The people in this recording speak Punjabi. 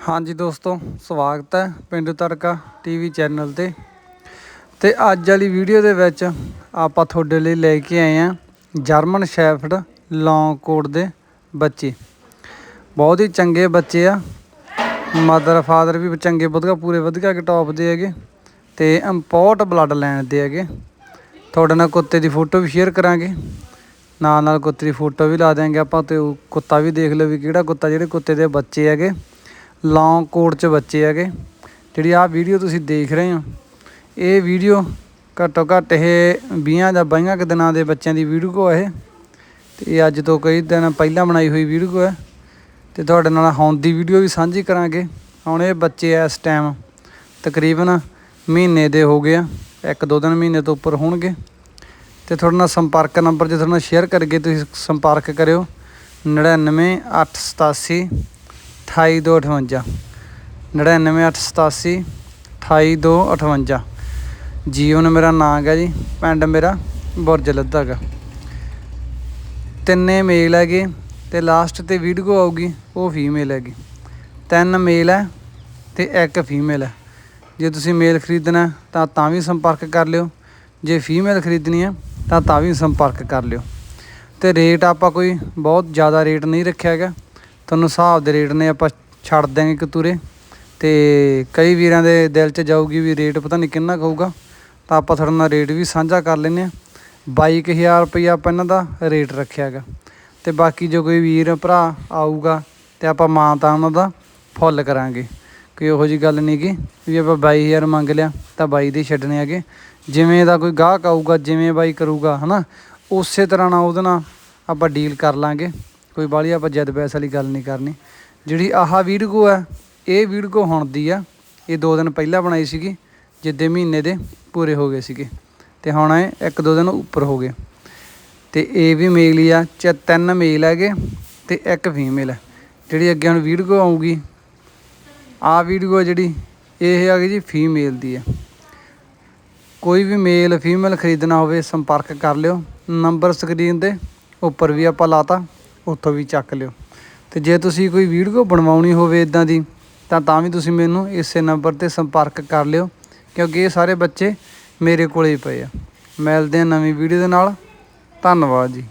ਹਾਂਜੀ ਦੋਸਤੋ, ਸਵਾਗਤ ਹੈ ਪਿੰਡੂ ਤੜਕਾ ਟੀਵੀ ਚੈਨਲ ਤੇ। ਤੇ ਅੱਜ ਵਾਲੀ ਵੀਡੀਓ ਦੇ ਵਿੱਚ ਆਪਾਂ ਤੁਹਾਡੇ ਲਈ ਲੈ ਕੇ ਆਏ ਆ ਜਰਮਨ ਸ਼ੈਫਰਡ ਲੌਂਗ ਕੋਟ ਦੇ ਬੱਚੇ। ਬਹੁਤ ਹੀ ਚੰਗੇ ਬੱਚੇ ਆ। ਮਦਰ, ਫਾਦਰ ਵੀ ਚੰਗੇ, ਵਧੀਆ, ਪੂਰੇ ਵਧੀਆ ਕੇ ਟੌਪ ਦੇ ਹੈਗੇ। ਤੇ ਇੰਪੋਰਟ ਬਲੱਡ ਲਾਈਨ ਦੇ ਹੈਗੇ। ਤੁਹਾਡੇ ਨਾਲ ਕੁੱਤੇ ਦੀ ਫੋਟੋ ਵੀ ਸ਼ੇਅਰ ਕਰਾਂਗੇ। ਨਾਲ ਨਾਲ ਕੁੱਤੇ ਦੀ ਫੋਟੋ ਵੀ ਲਾ ਦਿਆਂਗੇ ਆਪਾਂ ਤੇ ਉਹ ਕੁੱਤਾ ਵੀ ਦੇਖ ਲਓ ਵੀ ਕਿਹੜਾ ਕੁੱਤਾ, ਜਿਹੜੇ ਕੁੱਤੇ ਦੇ ਬੱਚੇ ਹੈਗੇ। ਲੌਂਗ ਕੋਟ ਚ ਬੱਚੇ ਹੈਗੇ। ਜਿਹੜੀ ਆਹ ਵੀਡੀਓ ਤੁਸੀਂ ਦੇਖ ਰਹੇ ਹੋ, ਇਹ ਵੀਡੀਓ ਘੱਟੋ ਘੱਟ ਇਹ 20 ਜਾਂ 22 ਕੁ ਦਿਨਾਂ ਦੇ ਬੱਚਿਆਂ ਦੀ ਵੀਡੀਓ ਹੈ ਇਹ। ਤੇ ਇਹ ਅੱਜ ਤੋਂ ਕਈ ਦਿਨ ਪਹਿਲਾਂ ਬਣਾਈ ਹੋਈ ਵੀਡੀਓ ਹੈ ਤੇ ਤੁਹਾਡੇ ਨਾਲ ਹੁਣ ਦੀ ਵੀਡੀਓ ਵੀ ਸਾਂਝੀ ਕਰਾਂਗੇ। ਹੁਣ ਇਹ ਬੱਚੇ ਇਸ ਟਾਈਮ ਤਕਰੀਬਨ ਮਹੀਨੇ ਦੇ ਹੋ ਗਏ ਆ, ਇੱਕ ਦੋ ਦਿਨ ਮਹੀਨੇ ਤੋਂ ਉੱਪਰ ਹੋਣਗੇ। ਤੇ ਤੁਹਾਡੇ ਨਾਲ ਸੰਪਰਕ ਨੰਬਰ ਜੇ ਤੁਹਾਡੇ ਨਾਲ ਸ਼ੇਅਰ ਕਰਕੇ ਤੁਸੀਂ ਸੰਪਰਕ ਕਰਿਓ 99887 28258 99887 28258 ਜੀਵਨ ਮੇਰਾ ਨਾਂ ਹੈ ਜੀ, ਪਿੰਡ ਮੇਰਾ ਬੁਰਜ ਲੱਦਾ ਗਾ। ਤਿੰਨੇ ਮੇਲ ਹੈਗੇ, ਤੇ ਲਾਸਟ ਤੇ ਵੀਡੀਓ ਆਊਗੀ, ਉਹ ਫੀਮੇਲ ਹੈਗੀ। ਤਿੰਨ ਮੇਲ ਹੈ, ਤੇ ਇੱਕ ਫੀਮੇਲ ਹੈ। ਜੇ ਤੁਸੀਂ ਮੇਲ ਖਰੀਦਣਾ ਤਾਂ ਤਾਂ ਵੀ ਸੰਪਰਕ ਕਰ ਲਿਓ। ਜੇ ਫੀਮੇਲ ਖਰੀਦਣੀ ਹੈ, ਤਾਂ ਤਾਂ ਵੀ ਸੰਪਰਕ ਕਰ ਲਿਓ। ਤੇ ਰੇਟ ਆਪਾਂ ਕੋਈ ਬਹੁਤ ਜ਼ਿਆਦਾ ਰੇਟ ਨਹੀਂ ਰੱਖਿਆ ਹੈਗਾ। ਤੁਹਾਨੂੰ ਹਿਸਾਬ ਦੇ ਰੇਟ ਨੇ ਆਪਾਂ ਛੱਡ ਦਿਆਂਗੇ ਇੱਕ ਤੁਰੇ। ਤੇ ਕਈ ਵੀਰਾਂ ਦੇ ਦਿਲ 'ਚ ਜਾਊਗੀ ਵੀ ਰੇਟ ਪਤਾ ਨਹੀਂ ਕਿੰਨਾ ਕੁ ਤਾਂ ਆਪਾਂ ਤੁਹਾਡੇ ਨਾਲ ਰੇਟ ਵੀ ਸਾਂਝਾ ਕਰ ਲੈਨੇ ਆ 22000 ਰੁਪਈਆ ਆਪਾਂ ਇਹਨਾਂ ਦਾ ਰੇਟ ਰੱਖਿਆ ਹੈਗਾ। ਤੇ ਬਾਕੀ ਜੋ ਕੋਈ ਵੀਰ, ਭਰਾ ਆਊਗਾ ਤੇ ਆਪਾਂ ਮਾਂ ਤਾਂ ਉਹਨਾਂ ਦਾ ਫੁੱਲ ਕਰਾਂਗੇ। ਕੋਈ ਉਹੋ ਜੀ ਗੱਲ ਨਹੀਂ ਗੀ ਵੀ ਆਪਾਂ 22000 ਮੰਗ ਲਿਆ ਤਾਂ 22 ਦੇ ਛੱਡਣੇ ਹੈਗੇ। ਜਿਵੇਂ ਦਾ ਕੋਈ ਗਾਹਕ ਆਊਗਾ, ਜਿਵੇਂ ਬਾਈ ਕਰੂਗਾ, ਹਨਾ, ਉਸੇ ਤਰ੍ਹਾਂ ਨਾਲ ਉਹਦੇ ਨਾਲ ਆਪਾਂ ਡੀਲ ਕਰ ਲਾਂਗੇ। ਕੋਈ ਬਾਹਲੀ ਆਪਾਂ ਜਦ ਪੈਸੇ ਵਾਲੀ ਗੱਲ ਨਹੀਂ ਕਰਨੀ। ਜਿਹੜੀ ਆਹ ਵੀਡੀਓ ਹੈ ਇਹ ਵੀਡੀਓ ਹੁਣ ਦੀ ਆ, ਇਹ ਦੋ ਦਿਨ ਪਹਿਲਾਂ ਬਣਾਈ ਸੀਗੀ, ਜਿੱਦੇ ਮਹੀਨੇ ਦੇ ਪੂਰੇ ਹੋ ਗਏ ਸੀਗੇ। ਤੇ ਹੁਣ ਇਹ ਇੱਕ ਦੋ ਦਿਨ ਉੱਪਰ ਹੋ ਗਏ। ਤੇ ਇਹ ਵੀ ਮੇਲ ਹੀ ਆ, ਚ ਤਿੰਨ ਮੇਲ ਹੈਗੇ ਤੇ ਇੱਕ ਫੀਮੇਲ। ਹੈ ਜਿਹੜੀ ਅੱਗੇ ਹੁਣ ਵੀਡੀਓ ਆਊਗੀ ਆ ਵੀਡੀਓ ਜਿਹੜੀ, ਇਹ ਹੈਗੀ ਜੀ ਫੀਮੇਲ ਦੀ ਹੈ ਕੋਈ ਵੀ ਮੇਲ ਫੀਮੇਲ ਖਰੀਦਣਾ ਹੋਵੇ, ਸੰਪਰਕ ਕਰ ਲਿਓ। ਨੰਬਰ ਸਕਰੀਨ ਤੇ ਉੱਪਰ ਵੀ ਆਪਾਂ ਲਾਤਾ। ਉੱਥੋਂ ਵੀ ਚੱਕ ਲਿਓ। ਤੇ ਜੇ ਤੁਸੀਂ ਕੋਈ ਵੀਡੀਓ ਬਣਵਾਉਣੀ ਹੋਵੇ ਇਦਾਂ ਦੀ, ਤਾਂ ਤਾਂ ਵੀ ਤੁਸੀਂ ਮੈਨੂੰ ਇਸੇ ਨੰਬਰ ਤੇ ਸੰਪਰਕ ਕਰ ਲਿਓ, ਕਿਉਂਕਿ ਇਹ ਸਾਰੇ ਬੱਚੇ ਮੇਰੇ ਕੋਲੇ ਹੀ ਪਏ ਆ। ਮਿਲਦੇ ਆ ਨਵੀਂ ਵੀਡੀਓ ਦੇ ਨਾਲ। ਧੰਨਵਾਦ ਜੀ।